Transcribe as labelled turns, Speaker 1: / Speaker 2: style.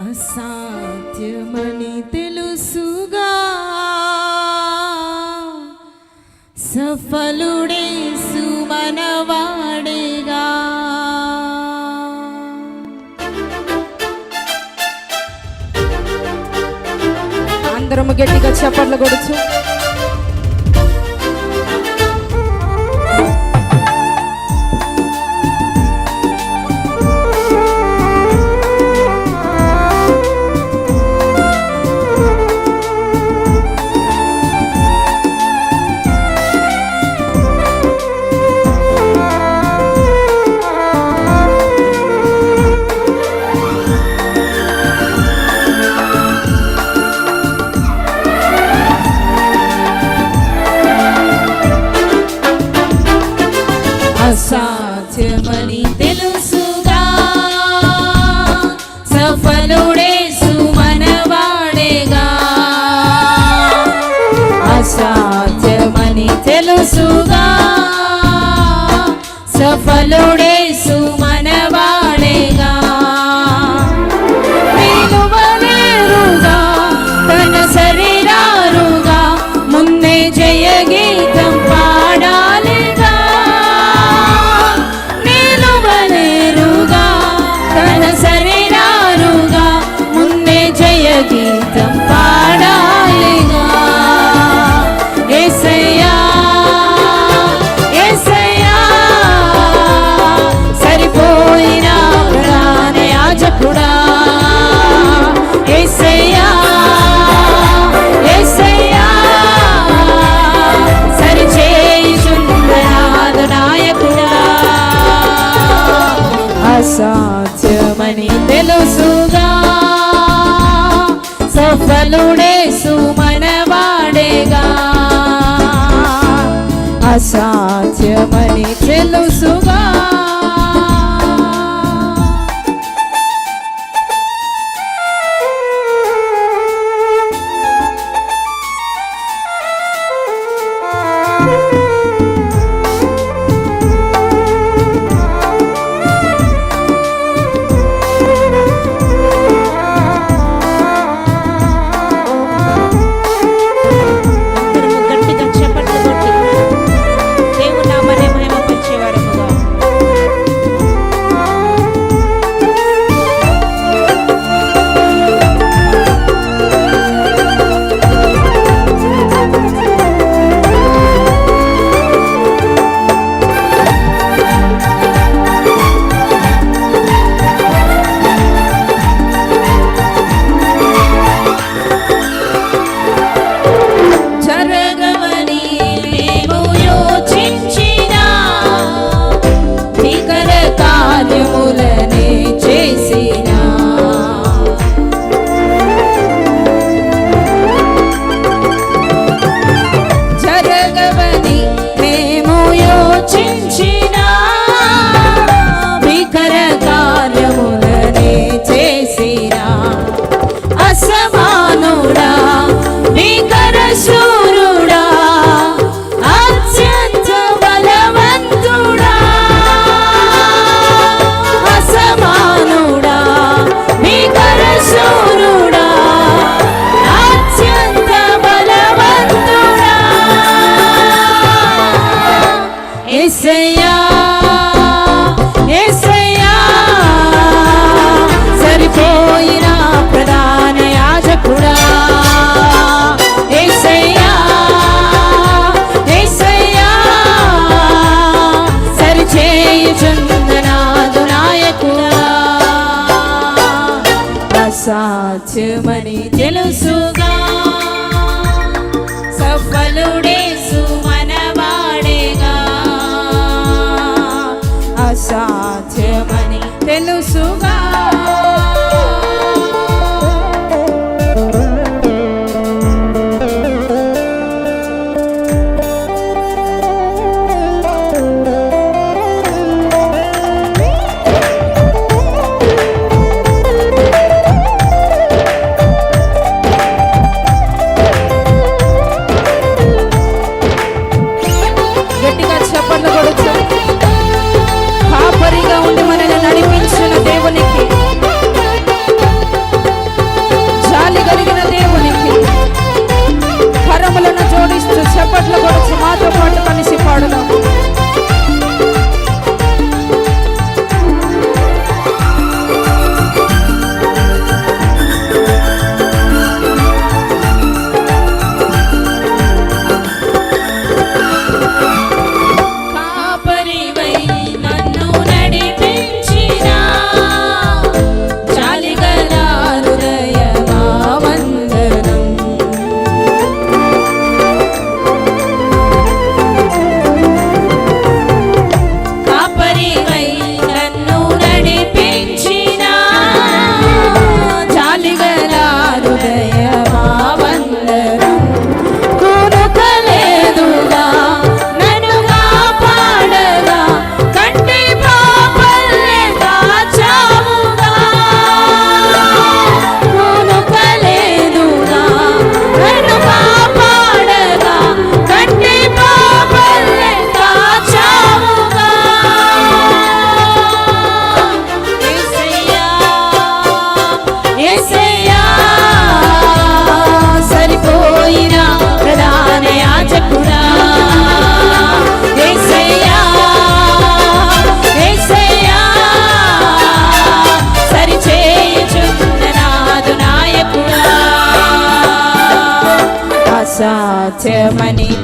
Speaker 1: అసాధ్యమని తెలుసుగా. సఫలుడే సుమనవాడేగా. అందరము గట్టిగా చెప్పట్లు కొడుచు. గొలుసుగా సఫలుడే సుమనవాడేగా. అసాధ్యమని తెలుసుగా. చందనాదునాయకుడా. అసాధ్యమని తెలుసు. my name